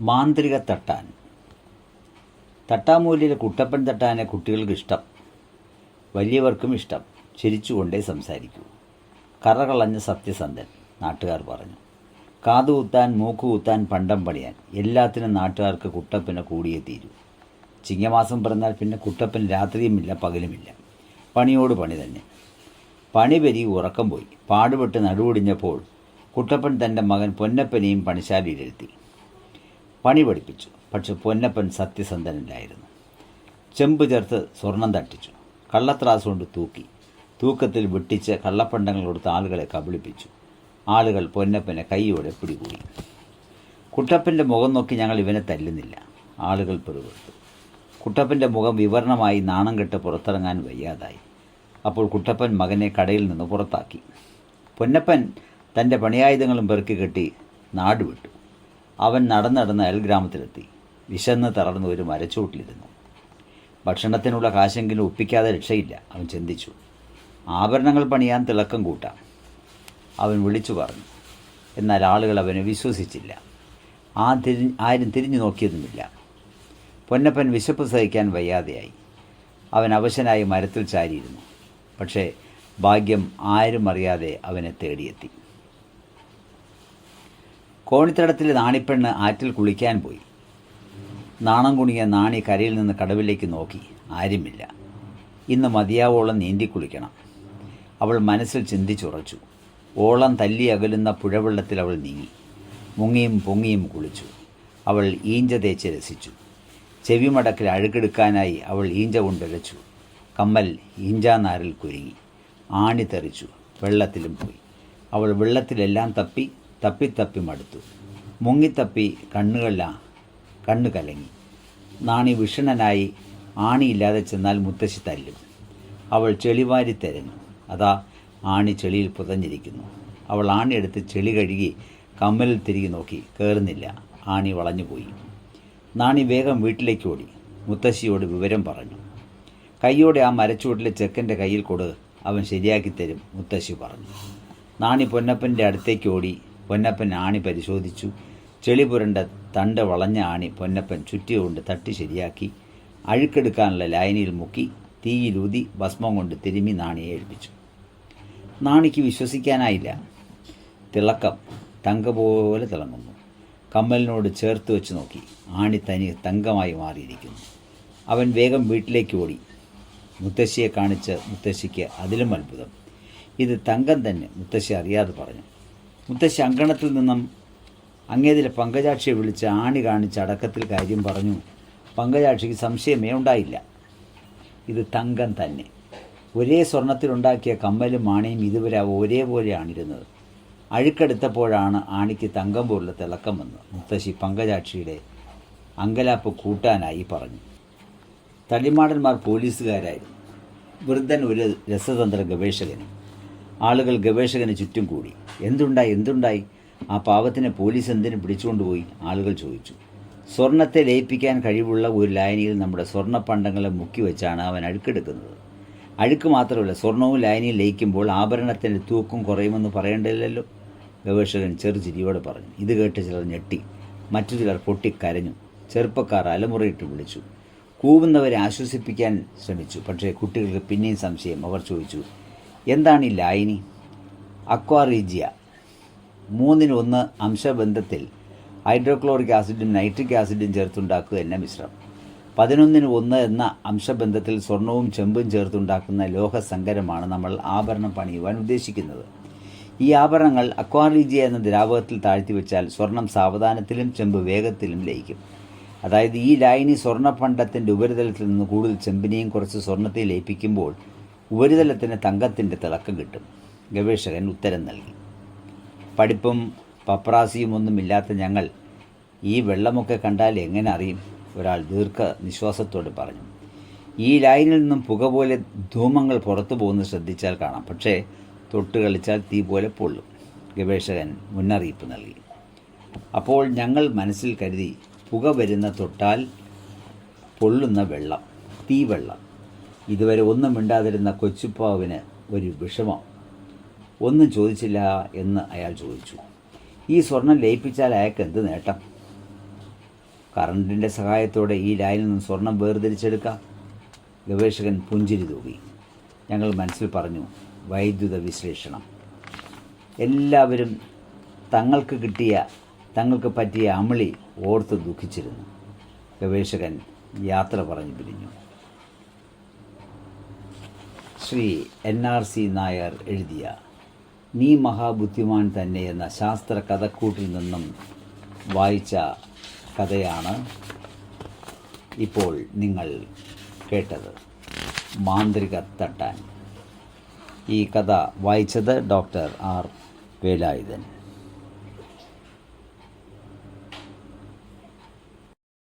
മാന്ത്രിക തട്ടാൻ. തട്ടാമൂലിയിലെ കുട്ടപ്പൻ തട്ടാനെ കുട്ടികൾക്ക് ഇഷ്ടം വലിയവർക്കും ഇഷ്ടം. ചിരിച്ചുകൊണ്ടേ സംസാരിക്കൂ. കറകളഞ്ഞ സത്യസന്ധൻ നാട്ടുകാർ പറഞ്ഞു. കാതുകുത്താൻ മൂക്കുകുത്താൻ പണ്ടം പണിയാൻ. എല്ലാത്തിനും നാട്ടുകാർക്ക് കുട്ടപ്പനെ കൂടിയേ തീരൂ. ചിങ്ങമാസം പിറന്നാൽ പിന്നെ കുട്ടപ്പൻ രാത്രിയുമില്ല പകലുമില്ല. പണിയോട് പണി തന്നെ. പണി പെരുകി ഉറക്കം പോയി. പാടുപെട്ട് നടുവൊടിഞ്ഞപ്പോൾ കുട്ടപ്പൻ തന്റെ മകൻ പൊന്നപ്പനെയും പണിശാലയിലിരുത്തി. പണി പഠിപ്പിച്ചു. പക്ഷെ പൊന്നപ്പൻ സത്യസന്ധനല്ലായിരുന്നു. ചെമ്പ് ചേർത്ത് സ്വർണം തട്ടിച്ചു. കള്ളത്രാസ് കൊണ്ട് തൂക്കി. തൂക്കത്തിൽ വെട്ടിച്ച് കള്ളപ്പണ്ടങ്ങൾ കൊടുത്ത് ആളുകളെ കബളിപ്പിച്ചു. ആളുകൾ പൊന്നപ്പനെ കൈയോടെ പിടികൂടി. കുട്ടപ്പന്റെ മുഖം നോക്കി ഞങ്ങൾ ഇവനെ തല്ലുന്നില്ല. ആളുകൾ പെറുപെടുത്തു കുട്ടപ്പന്റെ മുഖം വിവരണമായി നാണം കെട്ട് പുറത്തിറങ്ങാൻ വയ്യാതായി. അപ്പോൾ കുട്ടപ്പൻ മകനെ കടയിൽ നിന്ന് പുറത്താക്കി. പൊന്നപ്പൻ തന്റെ പണിയായുധങ്ങളും പെറുക്കി കെട്ടി നാട് വിട്ടു അവൻ നടന്നടന്ന് അയൽഗ്രാമത്തിലെത്തി വിശന്ന് തളർന്ന് ഒരു മരച്ചൂട്ടിലിരുന്നു. ഭക്ഷണത്തിനുള്ള കാശെങ്കിലും ഒപ്പിക്കാതെ രക്ഷയില്ല. അവൻ ചിന്തിച്ചു. ആഭരണങ്ങൾ പണിയാൻ തിളക്കം കൂട്ടാം. അവൻ വിളിച്ചു പറഞ്ഞു. എന്നാൽ ആളുകൾ അവനെ വിശ്വസിച്ചില്ല. ആ തിരി ആരും തിരിഞ്ഞു നോക്കിയതുമില്ല. പൊന്നപ്പൻ വിശപ്പ് സഹിക്കാൻ വയ്യാതെയായി. അവൻ അവശനായി മരത്തിൽ ചാരിയിരുന്നു. പക്ഷേ ഭാഗ്യം ആരും അറിയാതെ അവനെ തേടിയെത്തി. കോണിത്തടത്തിലെ നാണിപ്പെണ്ണ് ആറ്റിൽ കുളിക്കാൻ പോയി. നാണം കുണിയ നാണി കരയിൽ നിന്ന് കടവിലേക്ക് നോക്കി. ആരുമില്ല. ഇന്ന് മതിയാവോളം നീന്തി കുളിക്കണം. അവൾ മനസ്സിൽ ചിന്തിച്ചുറച്ചു. ഓളം തല്ലി അകലുന്ന പുഴവെള്ളത്തിൽ അവൾ നീങ്ങി. മുങ്ങിയും പൊങ്ങിയും കുളിച്ചു. അവൾ ഈഞ്ച തേച്ച് രസിച്ചു. ചെവിമടക്കിൽ അഴുക്കെടുക്കാനായി അവൾ ഈഞ്ച കൊണ്ടുരച്ചു. കമ്മൽ ഈഞ്ചാനാരിൽ കുരുങ്ങി. ആണി തെറിച്ചു. വെള്ളത്തിലും പോയി. അവൾ വെള്ളത്തിലെല്ലാം തപ്പി തപ്പി തപ്പി മടുത്തു. മുങ്ങിത്തപ്പി കണ്ണുകളില കണ്ണു കലങ്ങി. നാണി വിഷണനായി ആണിയില്ലാതെ ചെന്നാൽ മുത്തശ്ശി തല്ലും. അവൾ ചെളിവാരി തെരഞ്ഞു. അതാ ആണി ചെളിയിൽ പുതഞ്ഞിരിക്കുന്നു. അവൾ ആണിയെടുത്ത് ചെളി കഴുകി കമ്മലിൽ തിരികെ നോക്കി. കയറുന്നില്ല ആണി വളഞ്ഞുപോയി നാണി വേഗം വീട്ടിലേക്ക് ഓടി. മുത്തശ്ശിയോട് വിവരം പറഞ്ഞു. കൈയോടെ ആ മരച്ചുവട്ടിലെ ചെക്കന്റെ കയ്യിൽ കൊടു. അവൻ ശരിയാക്കി തരും മുത്തശ്ശി പറഞ്ഞു. നാണി പൊന്നപ്പന്റെ അടുത്തേക്ക് ഓടി. പൊന്നപ്പൻ ആണി പരിശോധിച്ചു. ചെളി പുരണ്ട തണ്ട് വളഞ്ഞ ആണി പൊന്നപ്പൻ ചുറ്റിയുകൊണ്ട് തട്ടി ശരിയാക്കി. അഴുക്കെടുക്കാനുള്ള ലായനിയിൽ മുക്കി തീയിലൂതി ഭസ്മം കൊണ്ട് തിരുമി നാണിയെ ഏൽപ്പിച്ചു. നാണിക്ക് വിശ്വസിക്കാനായില്ല. തിളക്കം തങ്ക പോലെ തിളങ്ങുന്നു. കമ്മലിനോട് ചേർത്ത് വെച്ച് നോക്കി. ആണി തനി തങ്കമായി മാറിയിരിക്കുന്നു. അവൻ വേഗം വീട്ടിലേക്ക് ഓടി. മുത്തശ്ശിയെ കാണിച്ച് മുത്തശ്ശിക്ക് അതിലും അത്ഭുതം. ഇത് തങ്കം തന്നെ മുത്തശ്ശി അറിയാതെ പറഞ്ഞു. മുത്തശ്ശി അങ്കണത്തിൽ നിന്നും അങ്ങേതിലെ പങ്കജാക്ഷിയെ വിളിച്ച് ആണി കാണിച്ച് അടക്കത്തിൽ കാര്യം പറഞ്ഞു. പങ്കജാക്ഷിക്ക് സംശയമേ ഉണ്ടായില്ല. ഇത് തങ്കം തന്നെ. ഒരേ സ്വർണത്തിലുണ്ടാക്കിയ കമ്മലും ആണിയും ഇതുവരെ ഒരേപോലെയാണിരുന്നത് അഴുക്കെടുത്തപ്പോഴാണ് ആണിക്ക് തങ്കം പോലുള്ള തിളക്കം വന്ന് മുത്തശ്ശി പങ്കജാക്ഷിയുടെ അങ്കലാപ്പ് കൂട്ടാനായി പറഞ്ഞു. തടിമാടന്മാർ പോലീസുകാരായിരുന്നു. വൃദ്ധൻ ഒരു രസതന്ത്ര ഗവേഷകൻ ആളുകൾ ഗവേഷകന് ചുറ്റും കൂടി. എന്തുണ്ടായി? എന്തുണ്ടായി? ആ പാവത്തിനെ പോലീസ് എന്തിനു പിടിച്ചുകൊണ്ടുപോയി ആളുകൾ ചോദിച്ചു. സ്വർണത്തെ ലയിപ്പിക്കാൻ കഴിവുള്ള ഒരു ലായനിയിൽ നമ്മുടെ സ്വർണ പണ്ടങ്ങളെ മുക്കി വെച്ചാണ് അവൻ അഴുക്കെടുക്കുന്നത്. അഴുക്ക് മാത്രമല്ല സ്വർണവും ലായനിയും ലയിക്കുമ്പോൾ ആഭരണത്തിന്റെ തൂക്കും കുറയുമെന്ന് പറയേണ്ടതില്ലല്ലോ? ഗവേഷകൻ ചെറുചിരിയോടെ പറഞ്ഞു. ഇത് കേട്ട് ചിലർ ഞെട്ടി. മറ്റു ചിലർ പൊട്ടിക്കരഞ്ഞു. ചെറുപ്പക്കാർ അലമുറയിട്ട് വിളിച്ചു. കൂവുന്നവരെ ആശ്വസിപ്പിക്കാൻ ശ്രമിച്ചു. പക്ഷേ കുട്ടികൾക്ക് പിന്നെയും സംശയം. അവർ ചോദിച്ചു എന്താണ് ഈ ലായനി അക്വാറീജിയ. മൂന്നിന് ഒന്ന് അംശബന്ധത്തിൽ ഹൈഡ്രോക്ലോറിക് ആസിഡും നൈട്രിക് ആസിഡും ചേർത്തുണ്ടാക്കുക എന്ന മിശ്രം. പതിനൊന്നിന് ഒന്ന് എന്ന അംശബന്ധത്തിൽ സ്വർണവും ചെമ്പും ചേർത്തുണ്ടാക്കുന്ന ലോഹസങ്കരമാണ് നമ്മൾ ആഭരണം പണിയുവാൻ ഉദ്ദേശിക്കുന്നത്. ഈ ആഭരണങ്ങൾ അക്വാറീജിയ എന്ന ദ്രാവകത്തിൽ താഴ്ത്തി വെച്ചാൽ സ്വർണം സാവധാനത്തിലും ചെമ്പ് വേഗത്തിലും ലയിക്കും. അതായത് ഈ ലായനി സ്വർണ സ്വർണപണ്ടത്തിന്റെ ഉപരിതലത്തിൽ നിന്ന് കൂടുതൽ ചെമ്പിനെയും കുറച്ച് സ്വർണത്തെ ലയിപ്പിക്കുമ്പോൾ ഉപരിതലത്തിന് തങ്കത്തിന്റെ തിളക്കം കിട്ടും. ഗവേഷകൻ ഉത്തരം നൽകി. പഠിപ്പും പപ്രാസിയും ഒന്നുമില്ലാത്ത ഞങ്ങൾ ഈ വെള്ളമൊക്കെ കണ്ടാൽ എങ്ങനെ അറിയും? ഒരാൾ ദീർഘ നിശ്വാസത്തോട് പറഞ്ഞു. ഈ ലൈനിൽ നിന്നും പുക പോലെ ധൂമങ്ങൾ പുറത്തു പോകുന്നത് ശ്രദ്ധിച്ചാൽ കാണാം. പക്ഷേ തൊട്ട് കളിച്ചാൽ തീ പോലെ പൊള്ളും. ഗവേഷകൻ മുന്നറിയിപ്പ് നൽകി. അപ്പോൾ ഞങ്ങൾ മനസ്സിൽ കരുതി പുക വരുന്ന തൊട്ടാൽ പൊള്ളുന്ന വെള്ളം തീവെള്ളം. ഇതുവരെ ഒന്നും മിണ്ടാതിരുന്ന കൊച്ചുപ്പാവിന് ഒരു വിഷമം. ഒന്നും ചോദിച്ചില്ല എന്ന് അയാൾ ചോദിച്ചു. ഈ സ്വർണം ലയിപ്പിച്ചാൽ അയാൾക്ക് എന്ത് നേട്ടം? കറണ്ടിന്റെ സഹായത്തോടെ ഈ ലൈനിൽ നിന്ന് സ്വർണം വേർതിരിച്ചെടുക്കാം. ഗവേഷകൻ പുഞ്ചിരി തൂകി. ഞങ്ങൾ മനസ്സിൽ പറഞ്ഞു വൈദ്യുത വിശ്ലേഷണം. എല്ലാവരും തങ്ങൾക്ക് കിട്ടിയ തങ്ങൾക്ക് പറ്റിയ അമളി ഓർത്ത് ദുഃഖിച്ചിരുന്നു. ഗവേഷകൻ യാത്ര പറഞ്ഞു പിരിഞ്ഞു. Shri N R C Nair എഴുതിയ നീ മഹാബുദ്ധിമാൻ തന്നെ എന്ന ശാസ്ത്ര കഥക്കൂട്ടിൽ നിന്നും വായിച്ച കഥയാണ് ഇപ്പോൾ നിങ്ങൾ കേട്ടത്. മാന്ത്രിക തട്ടാൻ. ഈ കഥ വായിച്ചത് ഡോക്ടർ ആർ വേലായുധൻ.